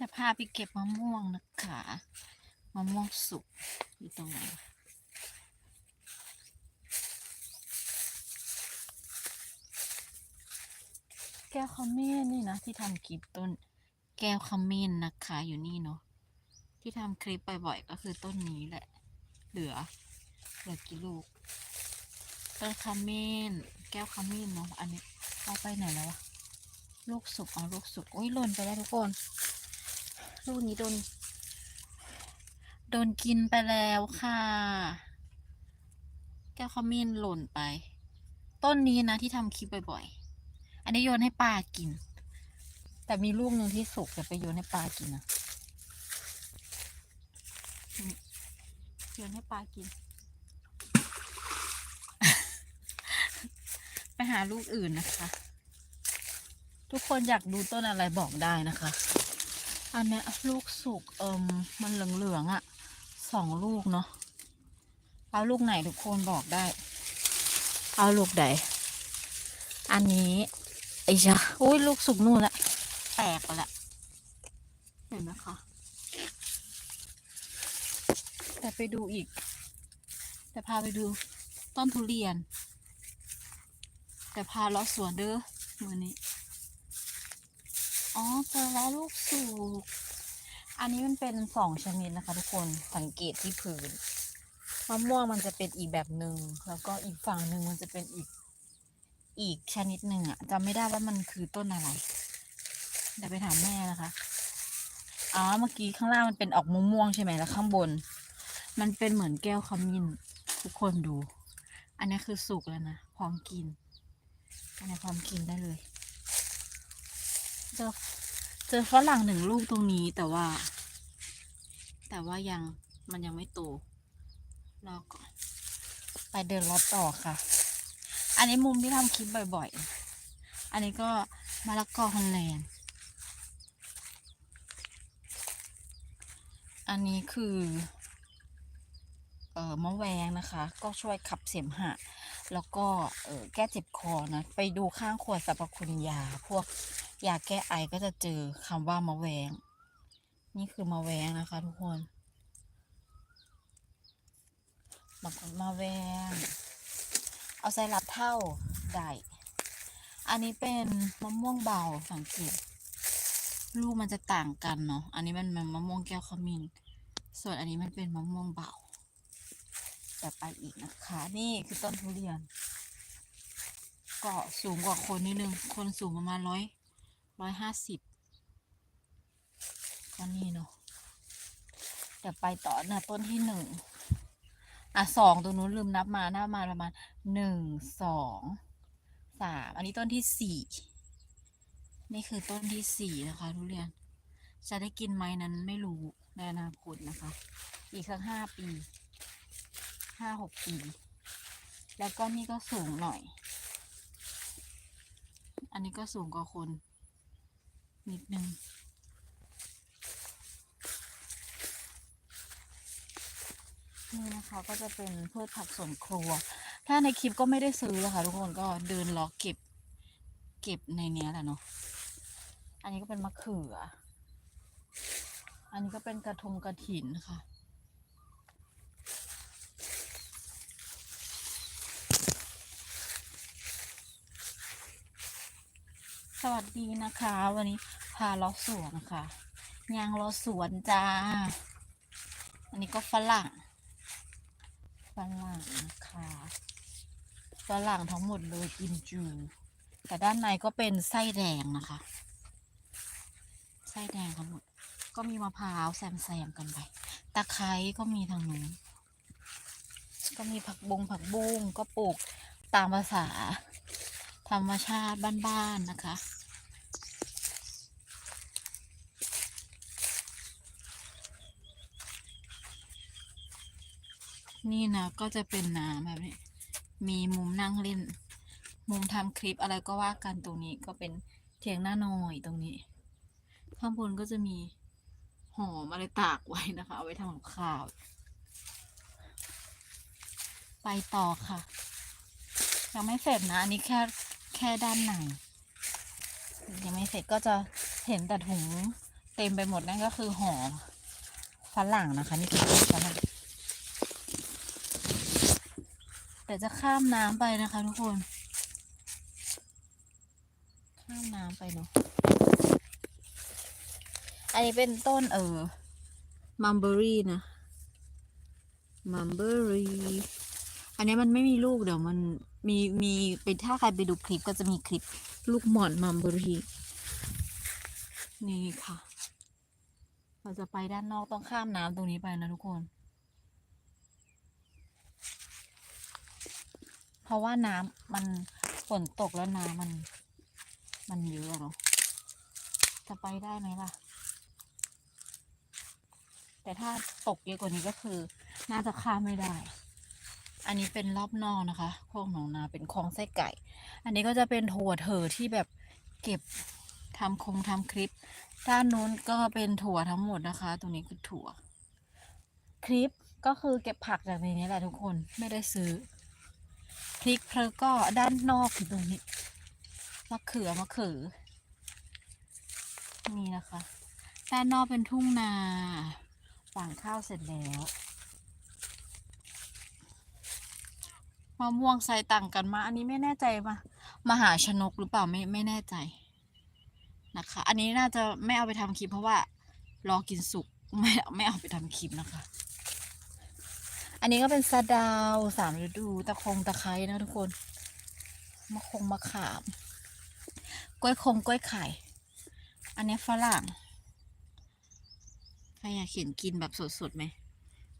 จะพาไปเก็บมะม่วงนะคะมะม่วงสุกอยู่ตรงไหนแก้วขมิ้นนี่นะที่ทำคลิปต้น แก้วขมิ้นนะคะอยู่นี่เนาะที่ทำคลิปบ่อยๆก็คือต้นนี้แหละ เหลือเหลือกี่ลูกต้นขมิ้นแก้วขมิ้นเนาะอันนี้เอาไปไหนแล้ววะลูกสุกเอาลูกสุกโอ้ยหล่นไปแล้วทุกคน ลูกนี้โดน โดนกินไปแล้วค่ะแก้วขมิ้นหล่นไป ต้นนี้นะที่ทำคลิปบ่อยๆ อันนี้โยนให้ปลากิน แต่มีลูกหนึ่งที่สุกจะไปโยนให้ปลากินนะนี่โยนให้ปลากิน ไปหาลูกอื่นนะคะ ทุกคนอยากดูต้นอะไรบอกได้นะคะ อันเนี้ยลูกสุกเอิมมันเหลืองๆอะ่ะสองลูกเนาะเอาลูกไหนทุกคนบอกได้ เอาลูกไหนอันนี้ไอ้จ้ะอุ้ยลูกสุกนู่นละแตกไปละเห็นไหมคะแต่ไปดูอีก แต่พาไปดูต้นทุเรียน แต่พาเลาะสวนเด้อมือนี้ อ๋อเจอแล้วลูกสูกอันนี้มันเป็นสองชนิดนะคะ ทุกคนสังเกตที่พื้นมะม่วงมันจะเป็นอีกแบบหนึ่งแล้วก็อีกฝั่งหนึ่งมันจะเป็นอีก อีกชนิดหนึ่งอะจำไม่ได้ว่ามันคือต้นอะไรเดี๋ยวไปถามแม่นะคะอ๋อเมื่อกี้ข้างล่างมันเป็นออกม่วงๆใช่ไหมแล้วข้างบน มันเป็นเหมือนแก้วขมิ้นทุกคนดู อันนี้คือสุกแล้วนะพร้อมกินอันนี้พร้อมกินได้เลยเจอ เจอฝรั่งหนึ่งลูกตรงนี้แต่ว่า แต่ว่ายังมันยังไม่โตรอก่อน ไปเดินรถต่อค่ะ อันนี้มุมที่ทำคลิปบ่อยๆ อันนี้ก็มะละกอฮอลแลนด์อันนี้คือ เอ่อมะแวงนะคะ ก็ช่วยขับเสมหะ แล้วก็เออแก้เจ็บคอนะ ไปดูข้างขวดสรรพคุณยาพวก ยาแก้ไอก็จะเจอคำว่ามะแวง นี่คือมะแวงนะคะทุกคนมะกมะแวง เอาใส่ลับเท่าได้อันนี้เป็นมะม่วงเบาสังเกตลูกมันจะต่างกันเนาะ อันนี้มันมันมะม่วงแก้วขมิ้น ส่วนอันนี้มันเป็นมะม่วงเบาแต่ไปอีกนะคะ นี่คือต้นทุเรียน เก็สูงกว่าคนนิดนึง คนสูงประมาณร้อย ร้อยห้าสิบก็นี่เนาะเดี๋ยวไปต่อนะต้นที่หนึ่งอะสองตรงนู้นลืมนับมานับมาประมาณหนึ่งสองสามอันนี้ต้นที่สี่นี่คือต้นที่สี่นะคะทุเรียน จะได้กินไหมนั้นไม่รู้ในอนาคตนะคะ อีกสักห้าปีห้าหกปี แล้วก็นี่ก็สูงหน่อย อันนี้ก็สูงกว่าคน นิดนึงนี่นะคะก็จะเป็นพืชผักสวนครัว ถ้าในคลิปก็ไม่ได้ซื้อนะคะทุกคนก็เดินล็อกเก็บ เก็บในเนี้ยแหละเนาะ อันนี้ก็เป็นมะเขือ อันนี้ก็เป็นกระทงกระถินค่ะ วัสดีนะคะ วันนี้พาลาะสวนนะคะยางลาะสวนจ้า อันนี้ก็ฝรั่งฝรั่งนะคะฝรั่งทั้งหมดเลยกินจู แต่ด้านในก็เป็นไส้แดงนะคะ ไส้แดงทั้งหมด ก็มีมะพร้าวแซมๆกันไปตะไคร้ก็มีทางนู้นก็มีผักบงผักบุ้งก็ปลูกตามภาษาธรรมชาติบ้านๆนะคะ นี่นะก็จะเป็นน้ำแบบนี้ มีมุมนั่งเล่น มุมทำคลิปอะไรก็ว่ากันตรงนี้ก็เป็นเถียงหน้าหน่อยตรงนี้ ข้างบนก็จะมีหอมอะไรตากไว้นะคะ เอาไว้ทำกับข้าว ไปต่อค่ะ ยังไม่เสร็จนะ อันนี้แค่แค่ด้านในยังไม่เสร็จก็จะเห็นแต่ถุงเต็มไปหมดนั่นก็คือห่อฝรั่งนะคะ นี่คือต้นฝรั่ง แต่จะข้ามน้ำไปนะคะทุกคน ข้ามน้ำไปเนาะ อันนี้เป็นต้นเออมัมเบอรี่นะ มัมเบอรี่ อันนี้มันไม่มีลูกเดี๋ยวมันมีมีไปถ้าใครไปดูคลิปก็จะมีคลิปลูกหมอนมัมเบอรี่ นี่ค่ะ เราจะไปด้านนอกต้องข้ามน้ำตรงนี้ไปนะทุกคน เพราะว่าน้ำมันฝนตกแล้วน้ำมัน มันเยอะเนาะจะไปได้ไหมล่ะ แต่ถ้าตกเยอะกว่านี้ก็คือ น่าจะข้ามไม่ได้ อันนี้เป็นรอบนอกนะคะโคกหนองนาเป็นคลองไส้ไก่ อันนี้ก็จะเป็นถั่วเถอที่แบบเก็บทำคงทำคลิป ด้านนู้นก็เป็นถั่วทั้งหมดนะคะ ตรงนี้คือถั่ว คลิปก็คือเก็บผักจากในนี้แหละทุกคนไม่ได้ซื้อ ริกเพลก็ด้านนอกคือตรงนี้มะเขือมะเขือนี่นะคะด้านนอกเป็นทุ่งนาหว่านข้าวเสร็จแล้วมะม่วงไซต่างกันมา อันนี้ไม่แน่ใจมามหาชนกหรือเปล่าไม่ไม่แน่ใจนะคะ อันนี้น่าจะไม่เอาไปทำคลิปเพราะว่า รอกินสุกไม่ไม่เอาไปทำคลิปนะคะ อันนี้ก็เป็นสะดาวสามฤดูตะคงตะไคร้นะทุกคนมะคงมะขามกล้วยคงกล้วยไข่ อันนี้ฝรั่งใครอยากเห็นกินแบบสดๆไหม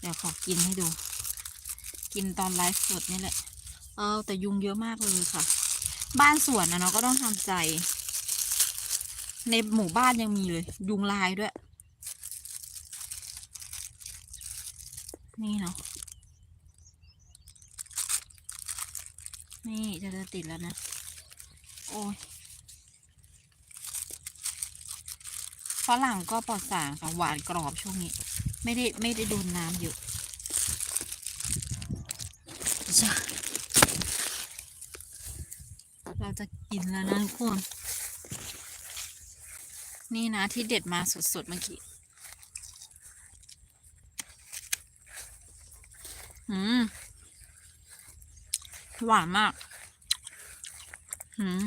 เดี๋ยวขอกินให้ดู กินตอนไลฟ์สดนี่แหละ เออแต่ยุงเยอะมากเลยค่ะ บ้านสวนนะเนาะก็ต้องทำใจ ในหมู่บ้านยังมีเลย ยุงลายด้วย นี่เนาะ นี่จะจะติดแล้วนะ โอ้ยฝรั่งก็ปลอดสารค่ะหวานกรอบช่วงนี้ ไม่ได้ไม่ได้โดนน้ำเยอะจ้ะเราจะกินแล้วนะทุกคน นี่นะที่เด็ดมาสดๆเมื่อกี้ อืม หวานมาก อืม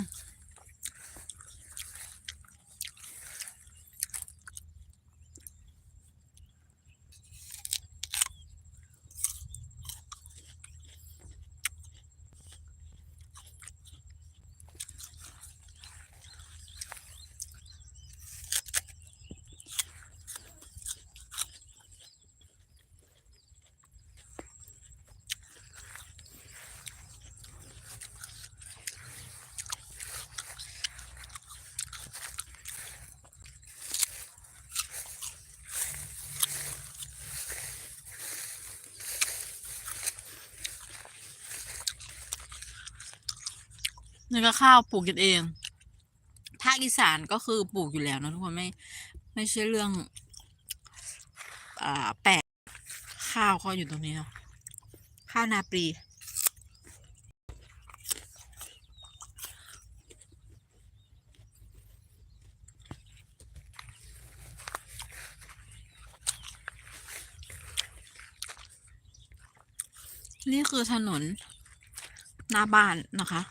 นี่ก็ข้าวปลูกกันเองภาคอีสานก็คือปลูกอยู่แล้วนะทุกคนไม่ ไม่ใช่เรื่องอ่าแปลกข้าวเขาอยู่ตรงนี้เนาะข้าวนาปรีนี่คือถนนหน้าบ้านนะคะ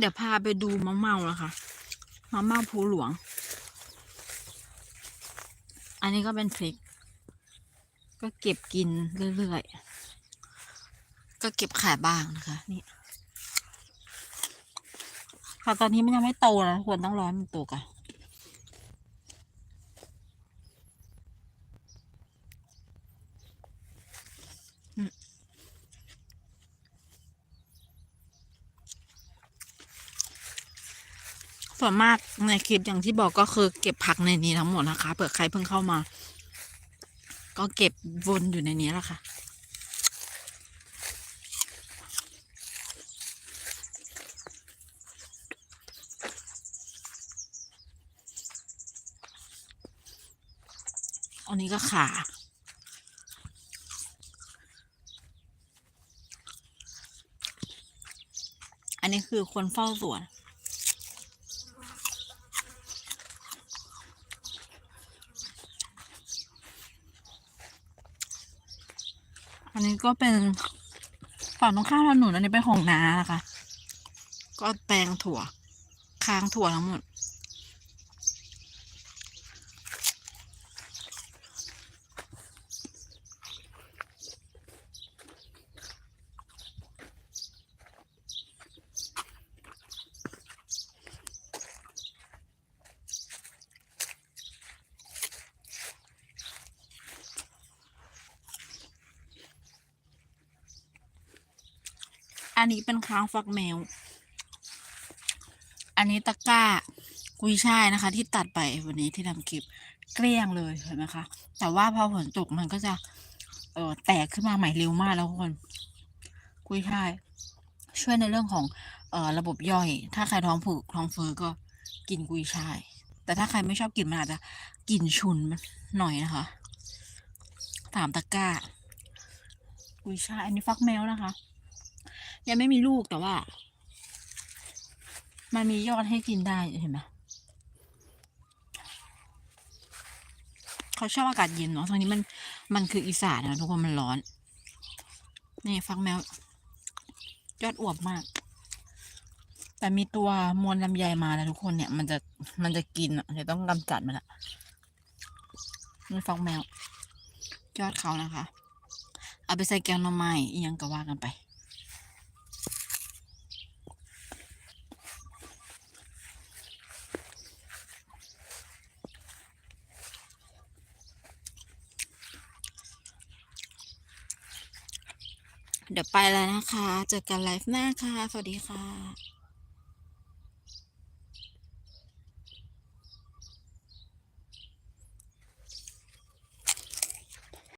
เดี๋ยวพาไปดูมะเมานะคะมะเมาภูหลวง อันนี้ก็เป็นพริก ก็เก็บกินเรื่อยๆ ก็เก็บขายบ้างนะคะ นี่ค่ะตอนนี้มันยังไม่โตนะควรต้องร้อนมันโตก่อนอืม ส่วนมากในคลิปอย่างที่บอกก็คือเก็บผักในนี้ทั้งหมดนะคะเผื่อใครเพิ่งเข้ามา ก็เก็บวนอยู่ในนี้แหละค่ะ อันนี้ก็ขาอันนี้คือคนเฝ้าสวน อันนี้ ก็เป็นฝั่งตรงข้ามถนนอันนี้เป็นของน้านะคะ ก็แปลงถั่ว ค้างถั่วทั้งหมด นี้เป็นค้างฟักแมว อันนี้ตะกร้ากุยช่ายนะคะ ที่ตัดไปวันนี้ที่ทำคลิปเกลี้ยงเลยเห็นไหมคะ แต่ว่าพอฝนตกมันก็จะเออแตกขึ้นมาใหม่เร็วมากแล้วทุกคน กุยช่าย ช่วยในเรื่องของเอ่อระบบย่อย ถ้าใครท้องผูกท้องเฟ้อก็กินกุยช่าย แต่ถ้าใครไม่ชอบกินมันอาจจะกลิ่นฉุนหน่อยนะคะสามตะกร้ากุยช่ายอันนี้ฟักแมวนะคะ ยังไม่มีลูกแต่ว่า มันมียอดให้กินได้เห็นไหมเขาชอบอากาศเย็นเนาะตรงนี้มันมันคืออีสานนะทุกคนมันร้อน นี่ฟักแมว ยอดอวบมาก แต่มีตัวมวลลำไยมาแล้วทุกคนเนี่ย มันจะมันจะกินอะเดี๋ยวต้องกำจัดมันละนี่ฟักแมว ยอดเขานะคะ เอาไปใส่แกงหน่อไม้ยังก็ว่ากันไป ไปแล้วนะคะ เจอกันไลฟ์หน้าค่ะ สวัสดีค่ะ